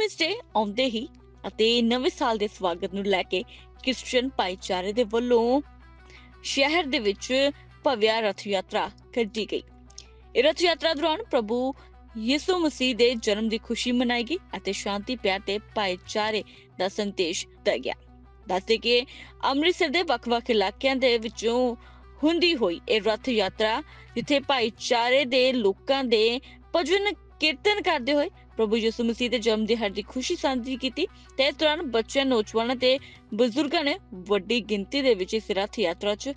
Christmas ਡੇ ਆਉਂਦੇ ਹੀ ਅਤੇ ਨਵੇਂ ਸਾਲ ਦੇ ਸਵਾਗਤ ਨੂੰ ਲੈ ਕੇ ਕ੍ਰਿਸਚੀਅਨ ਭਾਈਚਾਰੇ ਦੇ ਵੱਲੋਂ ਸ਼ਹਿਰ ਦੇ ਵਿੱਚ ਭਵਿਆ ਰਥ ਯਾਤਰਾ ਕੱਢੀ ਗਈ। ਇਹ ਰਥ ਯਾਤਰਾ ਦੌਰਾਨ ਪ੍ਰਭੂ ਯਿਸੂ ਮਸੀਹ ਦੇ ਜਨਮ ਦੀ ਖੁਸ਼ੀ ਮਨਾਈ ਗਈ ਅਤੇ ਸ਼ਾਂਤੀ, ਪਿਆਰ ਤੇ ਭਾਈਚਾਰੇ ਦਾ ਸੰਦੇਸ਼ ਦਿੱਤਾ ਗਿਆ। ਦੱਸਦੇ ਕਿ ਅੰਮ੍ਰਿਤਸਰ ਦੇ ਵੱਖ-ਵੱਖ ਇਲਾਕਿਆਂ ਦੇ ਵਿੱਚੋਂ ਹੁੰਦੀ ਹੋਈ ਇਹ ਰਥ ਯਾਤਰਾ ਜਿੱਥੇ ਭਾਈਚਾਰੇ ਦੇ ਲੋਕਾਂ ਦੇ ਭਜਨ ਕੀਰਤਨ ਕਰਦੇ ਹੋਏ ਪ੍ਰਭੂ ਯਿਸੂ ਮਸੀਹ ਦੇ ਜਨਮ ਦਿਹਾੜੇ ਦੀ ਖੁਸ਼ੀ ਸਾਂਝੀ ਕੀਤੀ। ਤੇ ਇਸ ਦੌਰਾਨ ਬੱਚਿਆਂ, ਨੌਜਵਾਨਾਂ ਤੇ ਬਜ਼ੁਰਗਾਂ ਨੇ ਵੱਡੀ ਗਿਣਤੀ ਦੇ ਵਿੱਚ ਇਸ ਰਥ ਯਾਤਰਾ 'ਚ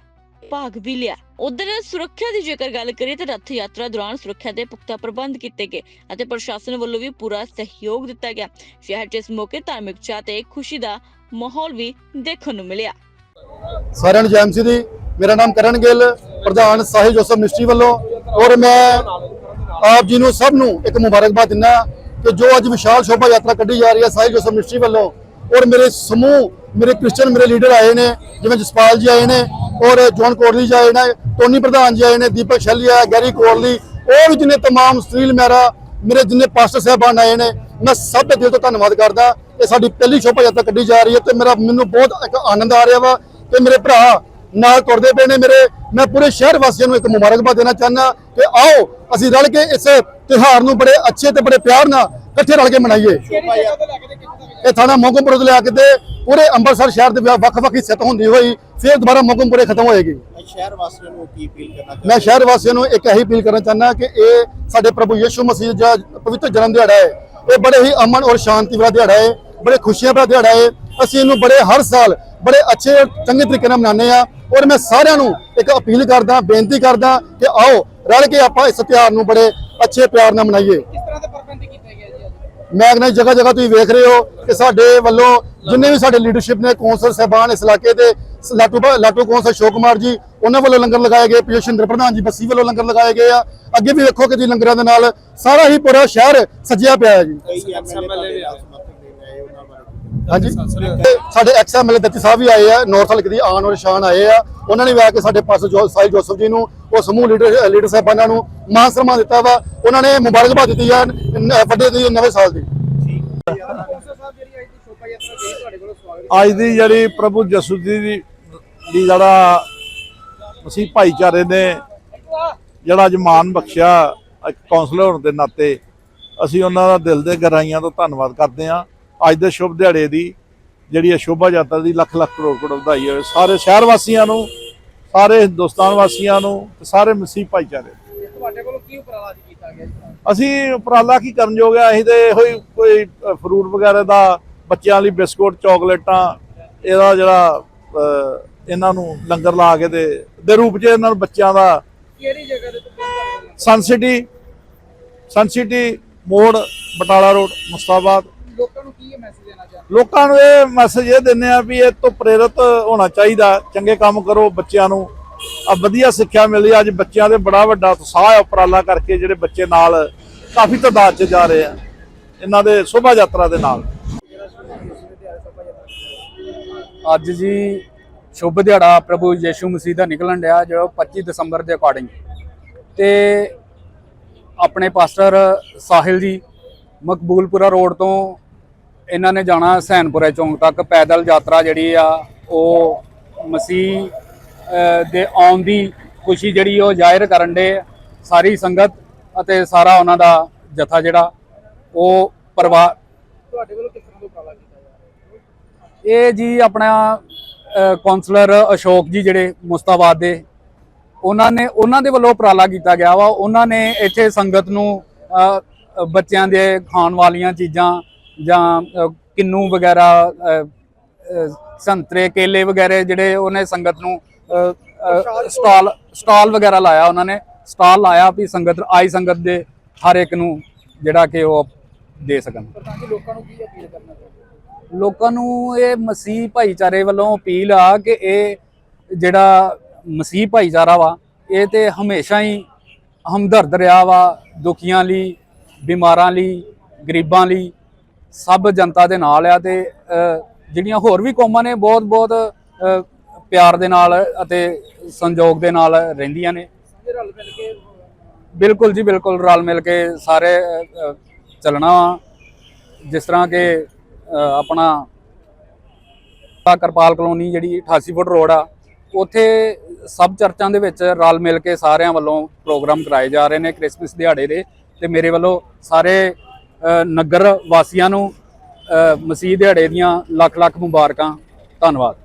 ਭਾਗ ਵੀ ਲਿਆ। ਉਧਰ ਸੁਰੱਖਿਆ ਦੀ ਜੇਕਰ ਗੱਲ ਕਰੀਏ ਤਾਂ ਰਥ ਯਾਤਰਾ ਦੌਰਾਨ ਸੁਰੱਖਿਆ ਦੇ ਪੁਖਤਾ ਪ੍ਰਬੰਧ ਕੀਤੇ ਗਏ ਅਤੇ ਪ੍ਰਸ਼ਾਸਨ ਵੱਲੋਂ ਵੀ ਪੂਰਾ ਸਹਿਯੋਗ ਦਿੱਤਾ ਗਿਆ। ਸ਼ਹਿਰ 'ਚ ਇਸ ਮੌਕੇ ਧਾਰਮਿਕ ਚਾਹ ਤੇ ਖੁਸ਼ੀ ਦਾ ਮਾਹੌਲ ਵੀ ਦੇਖਣ ਨੂੰ ਮਿਲਿਆ। ਸਾਰਿਆਂ ਨੂੰ ਜੈ ਦੀ। ਮੇਰਾ ਨਾਮ ਕਰਨ ਗਿੱਲ, ਪ੍ਰਧਾਨ ਸਾਹਿਬ ਜੋਸਫ ਮਿਨਿਸਟਰੀ ਵੱਲੋਂ। ਔਰ ਮੈਂ ਆਪ ਜੀ ਨੂੰ ਸਭ ਨੂੰ ਇੱਕ ਮੁਬਾਰਕਬਾਦ ਦਿੰਦਾ ਕਿ ਜੋ ਅੱਜ ਵਿਸ਼ਾਲ ਸ਼ੋਭਾ ਯਾਤਰਾ ਕੱਢੀ ਜਾ ਰਹੀ ਹੈ ਸਾਹਿਬ ਜੋਸਫ ਮਿਨਿਸਟਰੀ ਵੱਲੋਂ ਔਰ ਮੇਰੇ ਸਮੂਹ ਮੇਰੇ ਕ੍ਰਿਸਚੀਅਨ ਮੇਰੇ ਲੀਡਰ ਆਏ ਨੇ ਜਿਵੇਂ ਜਸਪਾਲ ਜੀ ਆਏ ਨੇ ਔਰ ਜੌਨ ਕੋਰਲੀ ਜੀ ਆਏ ਨੇ ਟੋਨੀ ਪ੍ਰਧਾਨ ਜੀ ਆਏ ਨੇ ਦੀਪਕ ਸ਼ੈਲੀ ਆਇਆ ਗੈਰੀ ਕੋਰਲੀ ਉਹ ਵੀ ਜਿੰਨੇ तमाम ਸਟੀਲ ਮੈਰਾ ਮੇਰੇ ਜਿੰਨੇ ਪਾਸਟਰ ਸਾਹਿਬਾਨ ਆਏ ਨੇ ਮੈਂ ਸਭ ਦੇ ਦਿਲ ਤੋਂ ਧੰਨਵਾਦ ਕਰਦਾ ਇਹ ਸਾਡੀ ਪਹਿਲੀ ਸ਼ੋਭਾ ਯਾਤਰਾ ਕੱਢੀ ਜਾ ਰਹੀ ਹੈ ਤੇ ਮੇਰਾ ਮੈਨੂੰ ਬਹੁਤ ਇੱਕ ਆਨੰਦ ਆ ਰਿਹਾ ਵਾ ਕਿ ਮੇਰੇ ਭਰਾ ਨਾਲ ਤੁਰਦੇ ਪਏ ਨੇ ਮੇਰੇ ਮੈਂ ਪੂਰੇ ਸ਼ਹਿਰ ਵਾਸੀਆਂ ਨੂੰ ਇੱਕ ਮੁਬਾਰਕਬਾਦ ਦੇਣਾ ਚਾਹੁੰਦਾ ਕਿ ਆਓ ਅਸੀਂ ਰਲ ਕੇ ਇਸ ਤਿਉਹਾਰ ਨੂੰ ਬੜੇ ਅੱਛੇ ਤੇ ਬੜੇ ਪਿਆਰ ਨਾਲ ਇਕੱਠੇ ਰਲ ਕੇ ਮਨਾਈਏ। ਇਹ ਥਾਣਾ ਮੋਗਮਪੁਰ ਤੋਂ ਲਿਆ ਕੇ ਤੇ ਪੂਰੇ ਅੰਮ੍ਰਿਤਸਰ ਸ਼ਹਿਰ ਦੇ ਵੱਖ-ਵੱਖ ਹਿੱਸੇ ਤੋਂ ਹੁੰਦੀ ਹੋਈ ਫਿਰ ਦੁਬਾਰਾ ਮੋਗਮਪੁਰੇ ਖਤਮ ਹੋਏਗੀ। ਮੈਂ ਸ਼ਹਿਰ ਵਾਸੀਆਂ ਨੂੰ ਕੀ ਅਪੀਲ ਕਰਨਾ ਮੈਂ ਸ਼ਹਿਰ ਵਾਸੀਆਂ ਨੂੰ ਇੱਕ ਇਹੀ ਅਪੀਲ ਕਰਨਾ ਚਾਹੁੰਦਾ ਕਿ ਇਹ ਸਾਡੇ ਪ੍ਰਭੂ ਯਿਸੂ ਮਸੀਹ ਦਾ ਪਵਿੱਤਰ ਜਨਮ ਦਿਹਾੜਾ ਹੈ। ਇਹ ਬੜੇ ਹੀ ਅਮਨ ਔਰ ਸ਼ਾਂਤੀ ਵਾਲਾ ਦਿਹਾੜਾ ਹੈ ਬੜੇ ਖੁਸ਼ੀਆਂ ਭਰਾ ਦਿਹਾੜਾ ਹੈ। ਅਸੀਂ ਇਹਨੂੰ ਬੜੇ ਹਰ ਸਾਲ ਬੜੇ ਅੱਛੇ ਔਰ ਚੰਗੇ ਤਰੀਕੇ ਨਾਲ ਮਨਾਉਂਦੇ ਆ ਔਰ ਮੈਂ ਸਾਰਿਆਂ ਨੂੰ ਇੱਕ ਅਪੀਲ ਕਰਦਾ ਬੇਨਤੀ ਕਰਦਾ ਕਿ ਆਓ ਰਲ ਕੇ ਆਪਾਂ ਇਸ ਤਿਉਹਾਰ ਨੂੰ ਬੜੇ ਅੱਛੇ ਪਿਆਰ ਨਾਲ ਮਨਾਈਏ। ਕਿਸ ਤਰ੍ਹਾਂ ਦੇ ਪ੍ਰਬੰਧ ਕੀਤੇ ਗਏ ਜੀ ਅੱਜ? ਮੈਂ ਕਹਿੰਦਾ ਜਗ੍ਹਾ ਜਗ੍ਹਾ ਤੁਸੀਂ ਵੇਖ ਰਹੇ ਹੋ ਕਿ ਸਾਡੇ ਵੱਲੋਂ ਜਿੰਨੇ ਵੀ ਸਾਡੇ ਲੀਡਰਸ਼ਿਪ ਨੇ ਕੌਂਸਲ ਸਹਿਬਾਨ ਇਸ ਇਲਾਕੇ ਦੇ ਲਾਟੂ ਲਾਟੂ ਕੌਂਸਲ ਅਸ਼ੋਕ ਕੁਮਾਰ ਜੀ ਉਹਨਾਂ ਵੱਲੋਂ ਲੰਗਰ ਲਗਾਏ ਗਏ ਪਿਓਸ਼ਿੰਦਰ ਪ੍ਰਧਾਨ ਜੀ ਬੱਸੀ ਵੱਲੋਂ ਲੰਗਰ ਲਗਾਏ ਗਏ ਆ। ਅੱਗੇ ਵੀ ਵੇਖੋ ਕਿ ਜੀ ਲੰਗਰਾਂ ਦੇ ਨਾਲ ਸਾਰਾ ਹੀ ਪੂਰਾ ਸ਼ਹਿਰ ਸਜਿਆ ਪਿਆ ਹੈ ਜੀ ਕਈ ਐਮਐਲਏ ਦਾ ਸਮਰਥਨ ਦੇਣ ਆਏ ਉਹਨਾਂ ਬਾਰੇ ਹਾਂਜੀ। ਸਾਡੇ ਐਕਸ ਐਮਐਲਏ ਦੱਤੀ ਸਾਹਿਬ ਵੀ ਆਏ ਆ ਨਾਰਥ ਹਲਕੇ ਦੀ ਆਨ ਔਰ ਸ਼ਾਨ ਆਏ ਆ। ਉਹਨਾਂ ਨੇ ਵੀ ਆ ਕੇ ਸਾਡੇ ਪਾਸ ਜੋ ਸਾਈ ਜੋਸਫ ਜੀ ਨੂੰ ਉਹ ਸਮੂਹ ਲੀਡਰ ਲੀਡਰ ਸਾਹਿਬਾਨਾਂ ਨੂੰ ਮਾਨ ਸਨਮਾਨ ਦਿੱਤਾ ਵਾ। ਉਹਨਾਂ ਨੇ ਮੁਬਾਰਕਬਾਦ ਦਿੱਤੀ ਆ ਵੱਡੇ ਦੀ ਨਵੇਂ ਸਾਲ ਦੀ। ਕੌਂਸਲ ਸਾਹਿਬ ਜਿਹੜੀ ਅੱਜ ਦੀ ਸ਼ੋਭਾ ਯਾਤਰਾ ਗਈ ਤੁਹਾਡੇ ਕੋਲੋਂ ਸਵਾਗਤ ਅੱਜ ਦੀ ਜਿਹੜੀ ਪ੍ਰਭੂ ਯਿਸੂ ਜੀ ਦੀ ਦੀ ਜਿਹੜਾ ਮਸੀਹ ਭਾਈਚਾਰੇ ਨੇ ਜਿਹੜਾ ਅੱਜ ਮਾਣ ਬਖਸ਼ਿਆ ਇੱਕ ਕੌਂਸਲਰ ਹੋਣ ਦੇ ਨਾਤੇ ਅਸੀਂ ਉਹਨਾਂ ਦਾ ਦਿਲ ਦੇ ਗਹਿਰਾਈਆਂ ਤੋਂ ਧੰਨਵਾਦ ਕਰਦੇ ਹਾਂ। ਅੱਜ ਦੇ ਸ਼ੁਭ ਦਿਹਾੜੇ ਦੀ ਜਿਹੜੀ ਇਹ ਸ਼ੋਭਾ ਯਾਤਰਾ ਦੀ ਲੱਖ ਲੱਖ ਕਰੋੜ ਕਰੋੜ ਵਧਾਈ ਹੋਵੇ। ਸਾਰੇ ਸ਼ਹਿਰ ਵਾਸੀਆਂ ਨੂੰ ਸਾਰੇ ਹਿੰਦੁਸਤਾਨ ਵਾਸੀਆਂ ਨੂੰ ਤੇ ਸਾਰੇ ਮਸੀਹ ਭਾਈਚਾਰੇ। ਤੁਹਾਡੇ ਕੋਲੋਂ ਕੀ ਉਪਰਾਲਾ ਕੀਤਾ ਗਿਆ ਅਸੀਂ ਉਪਰਾਲਾ ਕੀ ਕਰਨ ਜੋਗੇ ਅਸੀਂ ਤੇ ਇਹੋ ਹੀ ਕੋਈ ਫਰੂਟ ਵਗੈਰਾ ਦਾ ਬੱਚਿਆਂ ਲਈ ਬਿਸਕੁਟ ਚਾਕਲੇਟਾਂ ਇਹਦਾ ਜਿਹੜਾ ਇਹਨਾਂ ਨੂੰ ਲੰਗਰ ਲਾ ਕੇ ਤੇ ਦੇ ਰੂਪ 'ਚ ਇਹਨਾਂ ਨੂੰ ਬੱਚਿਆਂ ਦਾ ਕਿਹੜੀ ਜਗ੍ਹਾ ਦੇ ਉੱਤੇ ਸਨ ਸਿਟੀ ਸਨ ਸਿਟੀ ਮੋੜ ਬਟਾਲਾ ਰੋਡ ਮੁਸਤਾਬਾਦ। ਲੋਕਾਂ ਨੂੰ ਕੀ ਮੈਸੇਜ ਦੇਣਾ ਚਾਹੁੰਦੇ? ਲੋਕਾਂ ਨੂੰ ਇਹ ਮੈਸੇਜ ਇਹ ਦਿੰਦੇ ਆ ਵੀ ਇਹ ਤੋਂ ਪ੍ਰੇਰਿਤ ਹੋਣਾ ਚਾਹੀਦਾ ਚੰਗੇ ਕੰਮ ਕਰੋ ਬੱਚਿਆਂ ਨੂੰ। ਆ ਵਧੀਆ ਸਿੱਖਿਆ ਮਿਲਦੀ। ਅੱਜ ਬੱਚਿਆਂ ਦੇ ਬੜਾ ਵੱਡਾ ਉਤਸ਼ਾਹ ਹੈ ਉਪਰਾਲਾ ਕਰਕੇ ਜਿਹੜੇ ਬੱਚੇ ਨਾਲ ਕਾਫੀ ਤਾਦਾਦ 'ਚ ਜਾ ਰਹੇ ਆ ਇਹਨਾਂ ਦੇ ਸ਼ੋਭਾ ਯਾਤਰਾ ਦੇ ਨਾਲ। ਅੱਜ ਜੀ ਸ਼ੁਭ ਦਿਹਾੜਾ ਪ੍ਰਭੂ ਯੀਸ਼ੂ ਮਸੀਹ ਦਾ ਨਿਕਲਣ ਡਿਆ ਜੋ 25 ਦਸੰਬਰ ਦੇ ਅਕੋਰਡਿੰਗ ਤੇ ਆਪਣੇ ਪਾਸਟਰ ਸਾਹਿਲ ਜੀ ਮਕਬੂਲਪੁਰਾ ਰੋਡ ਤੋਂ ਇਹਨਾਂ ਨੇ ਜਾਣਾ ਹਸੈਨਪੁਰੇ ਚੌਂਕ ਤੱਕ ਪੈਦਲ ਯਾਤਰਾ ਜਿਹੜੀ ਆ ਉਹ ਮਸੀਹ ਦੇ ਆਉਣ ਦੀ ਖੁਸ਼ੀ ਜਿਹੜੀ ਉਹ ਜ਼ਾਹਿਰ ਕਰਨ ਦੇ ਸਾਰੀ ਸੰਗਤ ਅਤੇ ਸਾਰਾ ਉਹਨਾਂ ਦਾ ਜਥਾ ਜਿਹੜਾ ਉਹ ਪਰਿਵਾਰ ਤੁਹਾਡੇ ਵੱਲੋਂ ਕਿਸ ਤਰ੍ਹਾਂ ਦਾ ਉਪਰਾਲਾ ਕੀਤਾ ਜਾ ਰਿਹਾ? ਇਹ ਜੀ ਆਪਣਾ ਕਾਉਂਸਲਰ ਅਸ਼ੋਕ ਜੀ ਜਿਹੜੇ ਮੁਸਤਾਬਾਦ ਦੇ ਉਹਨਾਂ ਨੇ ਉਹਨਾਂ ਦੇ ਵੱਲੋਂ ਉਪਰਾਲਾ ਕੀਤਾ ਗਿਆ ਵਾ। ਉਹਨਾਂ ਨੇ ਇੱਥੇ ਸੰਗਤ ਨੂੰ ਬੱਚਿਆਂ ਦੇ ਖਾਣ ਵਾਲੀਆਂ ਚੀਜ਼ਾਂ ਜਾਂ ਕਿੰਨੂ ਵਗੈਰਾ ਸੰਤਰੇ ਕੇਲੇ ਵਗੈਰੇ ਜਿਹੜੇ ਉਹਨੇ ਸੰਗਤ ਨੂੰ ਸਟਾਲ ਸਟਾਲ ਵਗੈਰਾ ਲਾਇਆ ਉਹਨਾਂ ਨੇ। ਸਟਾਲ ਲਾਇਆ ਵੀ ਸੰਗਤ ਆਈ ਸੰਗਤ ਦੇ ਹਰ ਇੱਕ ਨੂੰ ਜਿਹੜਾ ਕਿ ਉਹ ਦੇ ਸਕਣ। ਪ੍ਰਧਾਨ ਜੀ ਲੋਕਾਂ ਨੂੰ ਕੀ ਅਪੀਲ ਕਰਨਾ ਚਾਹੁੰਦੇ? ਲੋਕਾਂ ਨੂੰ ਇਹ ਮਸੀਹ ਭਾਈਚਾਰੇ ਵੱਲੋਂ ਅਪੀਲ ਆ ਕਿ ਇਹ ਜਿਹੜਾ ਮਸੀਹ ਭਾਈਚਾਰਾ ਵਾ ਇਹ ਤੇ ਹਮੇਸ਼ਾ ਹੀ ਹਮਦਰਦ ਰਿਹਾ ਵਾ ਦੁਖੀਆਂ ਲਈ ਬਿਮਾਰਾਂ ਲਈ ਗਰੀਬਾਂ ਲਈ। ਸਭ ਜਨਤਾ ਦੇ ਨਾਲ ਆ ਤੇ ਜਿਹੜੀਆਂ ਹੋਰ ਵੀ ਕੌਮਾਂ ਨੇ ਬਹੁਤ ਬਹੁਤ ਪਿਆਰ ਦੇ ਨਾਲ ਅਤੇ ਸੰਜੋਗ ਦੇ ਨਾਲ ਰਹਿੰਦੀਆਂ ਨੇ। ਬਿਲਕੁਲ ਜੀ, ਬਿਲਕੁਲ ਰਲ ਮਿਲ ਕੇ ਸਾਰੇ ਚੱਲਣਾ ਜਿਸ ਤਰ੍ਹਾਂ ਕਿ ਆਪਣਾ ਕਰਪਾਲ ਕਲੋਨੀ ਜਿਹੜੀ 88 ਫੁੱਟ ਰੋਡ ਆ, ਉੱਥੇ ਸਭ ਚਰਚਾਂ ਦੇ ਵਿੱਚ ਰਲ ਮਿਲ ਕੇ ਸਾਰਿਆਂ ਵੱਲੋਂ ਪ੍ਰੋਗਰਾਮ ਕਰਾਏ ਜਾ ਰਹੇ ਨੇ ਕ੍ਰਿਸਮਸ ਦਿਹਾੜੇ ਦੇ ਤੇ ਮੇਰੇ ਵੱਲੋਂ ਸਾਰੇ ਨਗਰ ਵਾਸੀਆਂ ਨੂੰ ਮਸੀਹ ਦਿਹਾੜੇ ਦੀਆਂ ਲੱਖ ਲੱਖ ਮੁਬਾਰਕਾਂ। ਧੰਨਵਾਦ।